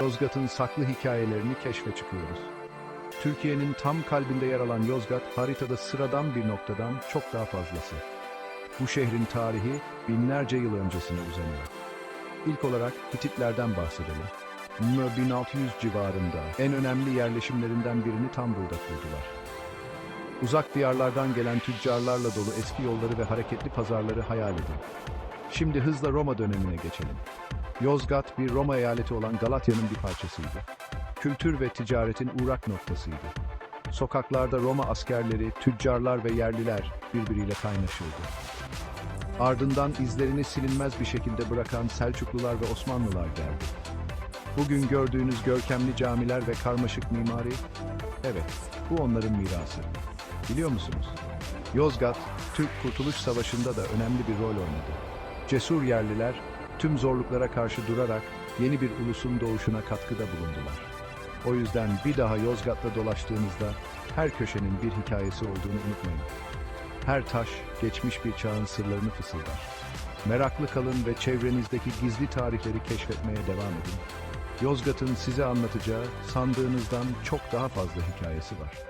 Yozgat'ın saklı hikayelerini keşfe çıkıyoruz. Türkiye'nin tam kalbinde yer alan Yozgat, haritada sıradan bir noktadan çok daha fazlası. Bu şehrin tarihi binlerce yıl öncesine uzanıyor. İlk olarak Hititlerden bahsedelim. Mö 1600 civarında en önemli yerleşimlerinden birini tam burada kurdular. Uzak diyarlardan gelen tüccarlarla dolu eski yolları ve hareketli pazarları hayal edin. Şimdi hızla Roma dönemine geçelim. Yozgat bir Roma eyaleti olan Galatya'nın bir parçasıydı. Kültür ve ticaretin uğrak noktasıydı. Sokaklarda Roma askerleri, tüccarlar ve yerliler birbiriyle kaynaşırdı. Ardından izlerini silinmez bir şekilde bırakan Selçuklular ve Osmanlılar geldi. Bugün gördüğünüz görkemli camiler ve karmaşık mimari, evet bu onların mirası. Biliyor musunuz? Yozgat, Türk Kurtuluş Savaşı'nda da önemli bir rol oynadı. Cesur yerliler, tüm zorluklara karşı durarak yeni bir ulusun doğuşuna katkıda bulundular. O yüzden bir daha Yozgat'ta dolaştığınızda her köşenin bir hikayesi olduğunu unutmayın. Her taş geçmiş bir çağın sırlarını fısıldar. Meraklı kalın ve çevrenizdeki gizli tarihleri keşfetmeye devam edin. Yozgat'ın size anlatacağı sandığınızdan çok daha fazla hikayesi var.